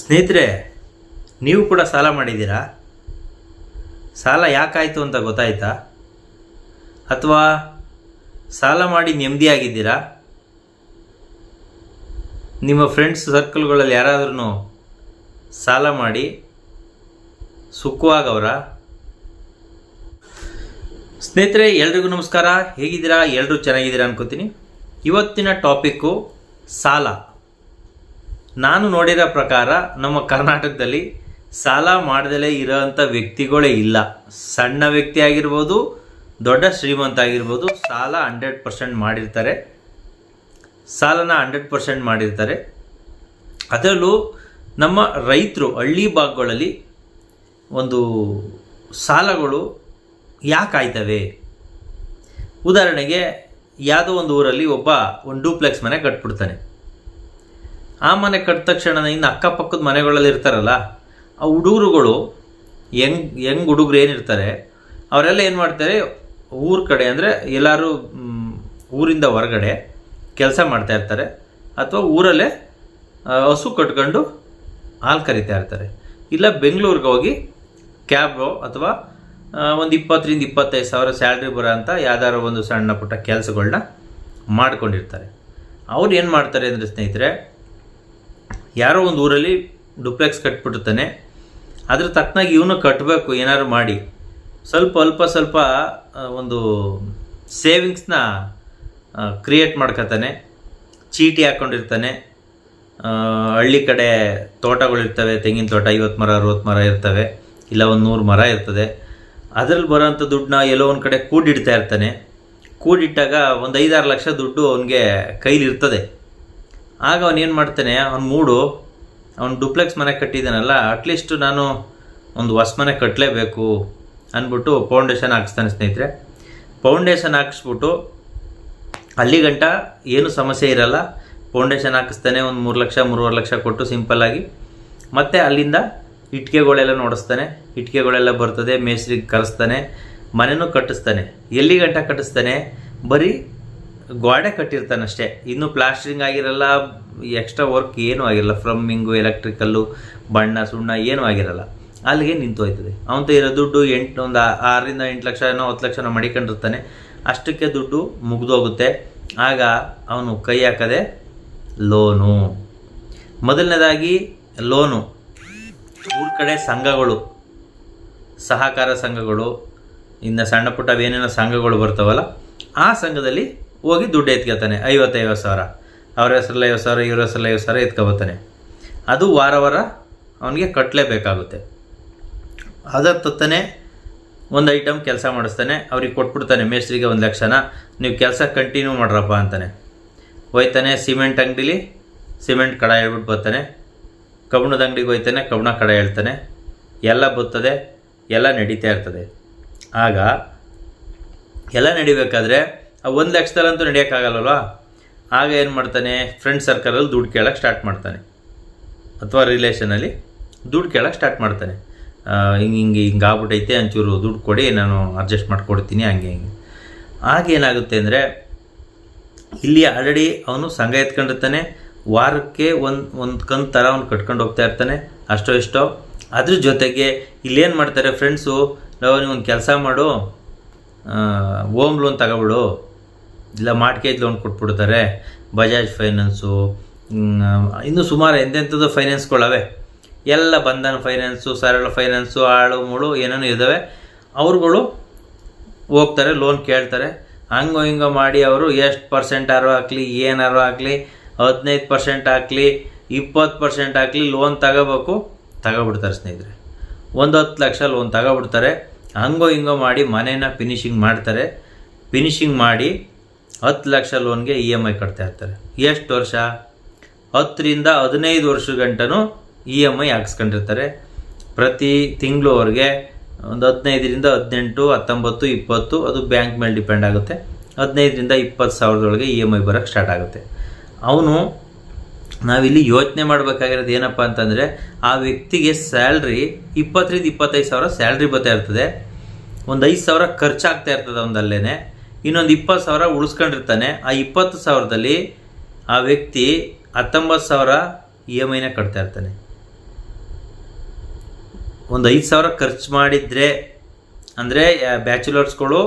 ಸ್ನೇಹಿತರೆ, ನೀವು ಕೂಡ ಸಾಲ ಮಾಡಿದ್ದೀರಾ? ಸಾಲ ಯಾಕಾಯಿತು ಅಂತ ಗೊತ್ತಾಯ್ತಾ? ಅಥವಾ ಸಾಲ ಮಾಡಿ ನೆಮ್ಮದಿಯಾಗಿದ್ದೀರಾ? ನಿಮ್ಮ ಫ್ರೆಂಡ್ಸ್ ಸರ್ಕಲ್ಗಳಲ್ಲಿ ಯಾರಾದ್ರೂ ಸಾಲ ಮಾಡಿ ಸುಖವಾಗವರ? ಸ್ನೇಹಿತರೆ, ಎಲ್ರಿಗೂ ನಮಸ್ಕಾರ. ಹೇಗಿದ್ದೀರಾ? ಎಲ್ಲರೂ ಚೆನ್ನಾಗಿದ್ದೀರಾ ಅನ್ಕೋತೀನಿ. ಇವತ್ತಿನ ಟಾಪಿಕ್ಕು ಸಾಲ. ನಾನು ನೋಡಿರೋ ಪ್ರಕಾರ ನಮ್ಮ ಕರ್ನಾಟಕದಲ್ಲಿ ಸಾಲ ಮಾಡ್ದಲೇ ಇರೋಂಥ ವ್ಯಕ್ತಿಗಳೇ ಇಲ್ಲ. ಸಣ್ಣ ವ್ಯಕ್ತಿ ಆಗಿರ್ಬೋದು, ದೊಡ್ಡ ಶ್ರೀಮಂತ ಆಗಿರ್ಬೋದು, ಸಾಲ ಹಂಡ್ರೆಡ್ ಪರ್ಸೆಂಟ್ ಮಾಡಿರ್ತಾರೆ. ಸಾಲನ ಹಂಡ್ರೆಡ್ ಪರ್ಸೆಂಟ್ ಮಾಡಿರ್ತಾರೆ. ಅದರಲ್ಲೂ ನಮ್ಮ ರೈತರು ಹಳ್ಳಿ ಭಾಗಗಳಲ್ಲಿ ಒಂದು ಸಾಲಗಳು ಯಾಕಾಯ್ತವೆ ಉದಾಹರಣೆಗೆ, ಯಾವುದೋ ಒಂದು ಊರಲ್ಲಿ ಒಬ್ಬ ಒಂದು ಡೂಪ್ಲೆಕ್ಸ್ ಮನೆ ಕಟ್ಬಿಡ್ತಾನೆ. ಆ ಮನೆ ಕಟ್ಟ ತಕ್ಷಣ ಇನ್ನು ಅಕ್ಕಪಕ್ಕದ ಮನೆಗಳಲ್ಲಿ ಇರ್ತಾರಲ್ಲ, ಆ ಹುಡುಗರುಗಳು ಹೆಂಗ್ ಹೆಂಗ್ ಹುಡುಗರು ಏನಿರ್ತಾರೆ, ಅವರೆಲ್ಲ ಏನು ಮಾಡ್ತಾರೆ, ಊರ ಕಡೆ ಅಂದರೆ ಎಲ್ಲರೂ ಊರಿಂದ ಹೊರಗಡೆ ಕೆಲಸ ಮಾಡ್ತಾ ಇರ್ತಾರೆ, ಅಥವಾ ಊರಲ್ಲೇ ಹಸು ಕಟ್ಕೊಂಡು ಹಾಲು ಕರಿತಾ ಇರ್ತಾರೆ. ಇಲ್ಲ ಬೆಂಗಳೂರಿಗೆ ಹೋಗಿ ಕ್ಯಾಬು ಅಥವಾ ಒಂದು ಇಪ್ಪತ್ತರಿಂದ ಇಪ್ಪತ್ತೈದು ಸಾವಿರ ಸ್ಯಾಲ್ರಿ ಬರೋ ಅಂತ ಯಾವ್ದಾದ್ರು ಒಂದು ಸಣ್ಣ ಪುಟ್ಟ ಕೆಲಸಗಳನ್ನ ಮಾಡ್ಕೊಂಡಿರ್ತಾರೆ. ಅವ್ರು ಏನು ಮಾಡ್ತಾರೆ ಅಂದರೆ ಸ್ನೇಹಿತರೆ ಯಾರೋ ಒಂದು ಊರಲ್ಲಿ ಡುಪ್ಲೆಕ್ಸ್ ಕಟ್ಬಿಟ್ಟಿರ್ತಾನೆ. ಅದ್ರ ತಕ್ಕನಾಗಿ ಇವನು ಕಟ್ಟಬೇಕು ಏನಾದ್ರು ಮಾಡಿ. ಸ್ವಲ್ಪ ಅಲ್ಪ ಸ್ವಲ್ಪ ಒಂದು ಸೇವಿಂಗ್ಸ್ನ ಕ್ರಿಯೇಟ್ ಮಾಡ್ಕೊತಾನೆ. ಚೀಟಿ ಹಾಕ್ಕೊಂಡಿರ್ತಾನೆ ಹಳ್ಳಿ ಕಡೆ ತೋಟಗಳಿರ್ತವೆ, ತೆಂಗಿನ ತೋಟ, ಐವತ್ತು ಮರ, ಅರುವತ್ತು ಮರ ಇರ್ತವೆ. ಇಲ್ಲ ಒಂದು ನೂರು ಮರ ಇರ್ತದೆ. ಅದರಲ್ಲಿ ಬರೋಂಥ ದುಡ್ಡನ್ನ ಎಲ್ಲೋ ಒಂದು ಕಡೆ ಕೂಡಿಡ್ತಾ ಇರ್ತಾನೆ. ಕೂಡಿಟ್ಟಾಗ ಒಂದು ಐದಾರು ಲಕ್ಷ ದುಡ್ಡು ಅವನಿಗೆ ಕೈಲಿರ್ತದೆ. ಆಗ ಅವನು ಏನು ಮಾಡ್ತಾನೆ, ಅವ್ನ ಮೂಡು, ಅವ್ನು ಡುಪ್ಲೆಕ್ಸ್ ಮನೆ ಕಟ್ಟಿದ್ದಾನಲ್ಲ ಅಟ್ಲೀಸ್ಟ್ ನಾನು ಒಂದು ಹೊಸ ಮನೆ ಕಟ್ಟಲೇಬೇಕು ಅಂದ್ಬಿಟ್ಟು ಫೌಂಡೇಶನ್ ಹಾಕಿಸ್ತಾನೆ ಸ್ನೇಹಿತರೆ. ಫೌಂಡೇಶನ್ ಹಾಕಿಸ್ಬಿಟ್ಟು ಅಲ್ಲಿ ಗಂಟ ಏನು ಸಮಸ್ಯೆ ಇರಲ್ಲ ಫೌಂಡೇಶನ್ ಹಾಕಿಸ್ತಾನೆ, ಒಂದು ಮೂರು ಲಕ್ಷ, ಮೂರುವರೆ ಲಕ್ಷ ಕೊಟ್ಟು ಸಿಂಪಲ್ಲಾಗಿ ಮತ್ತು ಅಲ್ಲಿಂದ ಇಟ್ಕೆಗಳೆಲ್ಲ ನೋಡಿಸ್ತಾನೆ, ಇಟ್ಕೆಗಳೆಲ್ಲ ಬರ್ತದೆ ಮೇಸ್ರಿಗೆ ಕರೆಸ್ತಾನೆ ಮನೆಯೂ ಕಟ್ಟಿಸ್ತಾನೆ. ಎಲ್ಲಿ ಗಂಟ ಕಟ್ಟಿಸ್ತಾನೆ? ಬರೀ ಗೋಡೆ ಕಟ್ಟಿರ್ತಾನೆ ಅಷ್ಟೇ ಇನ್ನು ಪ್ಲಾಸ್ಟರಿಂಗ್ ಆಗಿರಲ್ಲ ಎಕ್ಸ್ಟ್ರಾ ವರ್ಕ್ ಏನೂ ಆಗಿರಲ್ಲ. ಫ್ರಮ್ಮಿಂಗು ಎಲೆಕ್ಟ್ರಿಕಲ್ಲು ಬಣ್ಣ, ಸುಣ್ಣ ಏನೂ ಆಗಿರಲ್ಲ. ಅಲ್ಲಿಗೆ ನಿಂತು ಹೋಯ್ತದೆ ಅವಂತ ಇರೋ ದುಡ್ಡು ಎಂಟು, ಒಂದು ಆರರಿಂದ ಎಂಟು ಲಕ್ಷ ಏನೋ ಹತ್ತು ಲಕ್ಷನೋ ಮಡಿಕೊಂಡಿರ್ತಾನೆ. ಅಷ್ಟಕ್ಕೆ ದುಡ್ಡು ಮುಗಿದೋಗುತ್ತೆ. ಆಗ ಅವನು ಕೈ ಹಾಕದೆ ಲೋನು. ಮೊದಲನೇದಾಗಿ ಲೋನು. ಊರ ಕಡೆ ಸಂಘಗಳು, ಸಹಕಾರ ಸಂಘಗಳು, ಇನ್ನು ಸಣ್ಣ ಪುಟ್ಟ ಏನೇನೋ ಸಂಘಗಳು ಬರ್ತಾವಲ್ಲ, ಆ ಸಂಘದಲ್ಲಿ ಹೋಗಿ ದುಡ್ಡು ಎತ್ಕೊತಾನೆ ಐವತ್ತೈವತ್ತು ಸಾವಿರ. ಅವ್ರ ಹೆಸರಲ್ಲಿ ಐವತ್ತು ಸಾವಿರ, ಇವ್ರ ಹೆಸ್ರಲ್ಲಿ ಐವತ್ತು ಸಾವಿರ ಎತ್ಕೊಬತ್ತಾನೆ ಅದು ವಾರ ವಾರ ಅವನಿಗೆ ಕಟ್ಟಲೇಬೇಕಾಗುತ್ತೆ ಅದರ ತತ್ತನೆ ಒಂದು ಐಟಮ್ ಕೆಲಸ ಮಾಡಿಸ್ತಾನೆ, ಅವ್ರಿಗೆ ಕೊಟ್ಬಿಡ್ತಾನೆ ಮೇಸ್ತ್ರಿಗೆ ಒಂದು ಲಕ್ಷನ, ನೀವು ಕೆಲಸ ಕಂಟಿನ್ಯೂ ಮಾಡ್ರಪ್ಪ ಅಂತಾನೆ. ಹೋಯ್ತಾನೆ, ಸಿಮೆಂಟ್ ಅಂಗಡಿಲಿ ಸಿಮೆಂಟ್ ಕಡ ಹೇಳ್ಬಿಟ್ಟು ಬರ್ತಾನೆ. ಕಬ್ಬಣದ ಅಂಗಡಿಗೆ ಹೋಯ್ತಾನೆ ಕಬ್ಬಣ ಕಡ ಹೇಳ್ತಾನೆ. ಎಲ್ಲ ಬರ್ತದೆ, ಎಲ್ಲ ನಡೀತಾ ಇರ್ತದೆ. ಆಗ ಎಲ್ಲ ನಡಿಬೇಕಾದ್ರೆ ಆ ಒಂದು ಲಕ್ಷದಲ್ಲಂತೂ ನಡೆಯೋಕ್ಕಾಗಲ್ವಲ್ವಾ ಆಗ ಏನು ಮಾಡ್ತಾನೆ? ಫ್ರೆಂಡ್ ಸರ್ಕಲಲ್ಲಿ ದುಡ್ಡು ಕೇಳೋಕ್ಕೆ ಸ್ಟಾರ್ಟ್ ಮಾಡ್ತಾನೆ. ಅಥವಾ ರಿಲೇಷನಲ್ಲಿ ದುಡ್ಡು ಕೇಳೋಕ್ಕೆ ಸ್ಟಾರ್ಟ್ ಮಾಡ್ತಾನೆ. ಹಿಂಗೆ ಹಿಂಗೆ ಹಿಂಗೆ ಆಗ್ಬಿಟ್ಟೈತೆ ಒಂಚೂರು ದುಡ್ಡು ಕೊಡಿ, ನಾನು ಅಡ್ಜಸ್ಟ್ ಮಾಡಿಕೊಡ್ತೀನಿ, ಹಂಗೆ ಹಿಂಗೆ. ಆಗೇನಾಗುತ್ತೆ ಅಂದರೆ, ಇಲ್ಲಿ ಆಲ್ರೆಡಿ ಅವನು ಸಂಘ ಎತ್ಕೊಂಡಿರ್ತಾನೆ. ವಾರಕ್ಕೆ ಒಂದು ಒಂದು ಕಂತು ಥರ ಅವ್ನು ಕಟ್ಕೊಂಡು ಹೋಗ್ತಾ ಇರ್ತಾನೆ. ಅಷ್ಟೋ ಇಷ್ಟೋ. ಅದ್ರ ಜೊತೆಗೆ ಇಲ್ಲೇನು ಮಾಡ್ತಾರೆ ಫ್ರೆಂಡ್ಸು ನಾವು ಒಂದು ಕೆಲಸ ಮಾಡು. ಓಮ್ ಲೋನ್ ತಗೊಬಿಡು. ಇಲ್ಲ ಮಾರ್ಟ್ಗೇಜ್ ಲೋನ್ ಕೊಟ್ಬಿಡ್ತಾರೆ ಬಜಾಜ್ ಫೈನಾನ್ಸು ಇನ್ನೂ ಸುಮಾರು ಎಂತೆಂಥದ್ದು ಫೈನಾನ್ಸ್ಗಳವೆ ಎಲ್ಲ ಬಂಧನ್ ಫೈನಾನ್ಸು ಸರಳ ಫೈನಾನ್ಸು ಆಳು, ಮುಳು ಏನೇನೋ ಇದ್ದಾವೆ ಅವ್ರುಗಳು ಹೋಗ್ತಾರೆ ಲೋನ್ ಕೇಳ್ತಾರೆ. ಹಂಗೋ ಹಿಂಗೋ ಮಾಡಿ ಅವರು ಎಷ್ಟು ಪರ್ಸೆಂಟಾರು ಹಾಕ್ಲಿ ಏನಾರು ಆಗಲಿ ಹದಿನೈದು ಪರ್ಸೆಂಟ್ ಹಾಕ್ಲಿ, ಇಪ್ಪತ್ತು ಪರ್ಸೆಂಟ್ ಹಾಕ್ಲಿ ಲೋನ್ ತಗೋಬೇಕು, ತಗೋಬಿಡ್ತಾರೆ ಸ್ನೇಹಿತರೆ. ಒಂದು ಹತ್ತು ಲಕ್ಷ ಲೋನ್ ತಗೋಬಿಡ್ತಾರೆ. ಹಂಗೋ ಹಿಂಗೋ ಮಾಡಿ ಮನೇನ ಫಿನಿಶಿಂಗ್ ಮಾಡ್ತಾರೆ. ಫಿನಿಶಿಂಗ್ ಮಾಡಿ ಹತ್ತು ಲಕ್ಷ ಲೋನ್ಗೆ ಇ ಎಂ ಐ ಕಟ್ತಾ ಇರ್ತಾರೆ. ಎಷ್ಟು ವರ್ಷ? ಹತ್ತರಿಂದ ಹದಿನೈದು ವರ್ಷ ಗಂಟನೂ ಇ ಎಂ ಐ ಹಾಕ್ಸ್ಕೊಂಡಿರ್ತಾರೆ. ಪ್ರತಿ ತಿಂಗಳು ಅವ್ರಿಗೆ ಒಂದು ಹದಿನೈದರಿಂದ ಹದಿನೆಂಟು, ಹತ್ತೊಂಬತ್ತು, ಇಪ್ಪತ್ತು ಅದು ಬ್ಯಾಂಕ್ ಮೇಲೆ ಡಿಪೆಂಡ್ ಆಗುತ್ತೆ. ಹದಿನೈದರಿಂದ ಇಪ್ಪತ್ತು ಸಾವಿರದೊಳಗೆ ಇ ಎಂ ಐ ಬರೋಕ್ಕೆ ಸ್ಟಾರ್ಟ್ ಆಗುತ್ತೆ. ಅವನು ನಾವಿಲ್ಲಿ ಯೋಚನೆ ಮಾಡಬೇಕಾಗಿರೋದು ಏನಪ್ಪ ಅಂತಂದರೆ ಆ ವ್ಯಕ್ತಿಗೆ ಸ್ಯಾಲ್ರಿ ಇಪ್ಪತ್ತರಿಂದ ಇಪ್ಪತ್ತೈದು ಸಾವಿರ ಸ್ಯಾಲ್ರಿ ಬರ್ತಾ ಇರ್ತದೆ. ಒಂದು ಐದು ಸಾವಿರ ಖರ್ಚಾಗ್ತಾ ಇರ್ತದೆ ಒಂದಲ್ಲೇ ಇನ್ನೊಂದು ಇಪ್ಪತ್ತು ಸಾವಿರ ಉಳಿಸ್ಕೊಂಡಿರ್ತಾನೆ. ಆ ಇಪ್ಪತ್ತು ಸಾವಿರದಲ್ಲಿ ಆ ವ್ಯಕ್ತಿ ಹತ್ತೊಂಬತ್ತು ಸಾವಿರ ಇ ಎಂ ಐನ ಕಟ್ತಾ ಇರ್ತಾನೆ. ಒಂದು ಐದು ಸಾವಿರ ಖರ್ಚು ಮಾಡಿದರೆ, ಅಂದರೆ ಬ್ಯಾಚುಲರ್ಸ್ಗಳು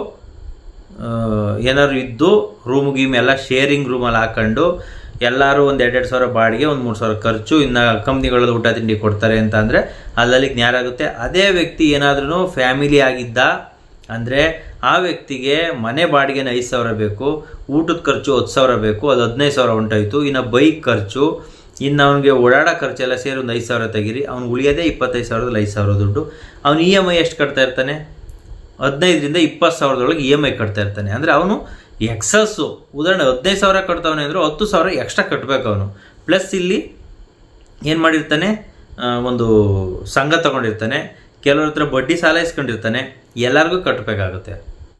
ಏನಾದ್ರು ಇದ್ದು ರೂಮ್ ಗೀಮ್ ಎಲ್ಲ ಶೇರಿಂಗ್ ರೂಮಲ್ಲಿ ಹಾಕೊಂಡು ಎಲ್ಲರೂ ಒಂದು ಎರಡೆರಡು ಸಾವಿರ ಬಾಡಿಗೆ, ಒಂದು ಮೂರು ಸಾವಿರ ಖರ್ಚು, ಇನ್ನು ಕಂಪ್ನಿಗಳಲ್ಲಿ ಊಟ ತಿಂಡಿ ಕೊಡ್ತಾರೆ ಅಂತ ಅಂದರೆ ಅಲ್ಲಲ್ಲಿ ಜ್ಞಾನ ಆಗುತ್ತೆ. ಅದೇ ವ್ಯಕ್ತಿ ಏನಾದ್ರೂ ಫ್ಯಾಮಿಲಿ ಆಗಿದ್ದ, ಅಂದರೆ ಆ ವ್ಯಕ್ತಿಗೆ ಮನೆ ಬಾಡಿಗೆನ ಐದು ಸಾವಿರ ಬೇಕು, ಊಟದ ಖರ್ಚು ಹತ್ತು ಸಾವಿರ ಬೇಕು, ಅದು ಹದಿನೈದು ಸಾವಿರ ಉಂಟಾಯಿತು. ಇನ್ನು ಬೈಕ್ ಖರ್ಚು, ಇನ್ನು ಅವನಿಗೆ ಓಡಾಡೋ ಖರ್ಚೆಲ್ಲ ಸೇರಿ ಒಂದು ಐದು ಸಾವಿರ ತೆಗೀರಿ. ಅವ್ನು ಉಳಿಯೋದೇ ಇಪ್ಪತ್ತೈದು ಸಾವಿರದಲ್ಲಿ ಐದು ಸಾವಿರ ದುಡ್ಡು. ಅವ್ನು ಇ ಎಂ ಐ ಎಷ್ಟು ಕಟ್ತಾ ಇರ್ತಾನೆ? ಹದಿನೈದರಿಂದ ಇಪ್ಪತ್ತು ಸಾವಿರದೊಳಗೆ ಇ ಎಂ ಐ ಕಟ್ತಾ ಇರ್ತಾನೆ. ಅಂದರೆ ಅವನು ಎಕ್ಸಸ್ಸು ಉದಾಹರಣೆ, ಹದಿನೈದು ಸಾವಿರ ಕಟ್ತಾವನೆ ಅಂದರೆ ಹತ್ತು ಸಾವಿರ ಎಕ್ಸ್ಟ್ರಾ ಕಟ್ಟಬೇಕು ಅವನು. ಪ್ಲಸ್ ಇಲ್ಲಿ ಏನು ಮಾಡಿರ್ತಾನೆ? ಒಂದು ಸಂಘ ತಗೊಂಡಿರ್ತಾನೆ. ಕೆಲವ್ರ ಹತ್ರ ಬಡ್ಡಿ ಸಾಲ ಇಸ್ಕೊಂಡಿರ್ತಾನೆ ಎಲ್ಲರಿಗೂ ಕಟ್ಟಬೇಕಾಗುತ್ತೆ.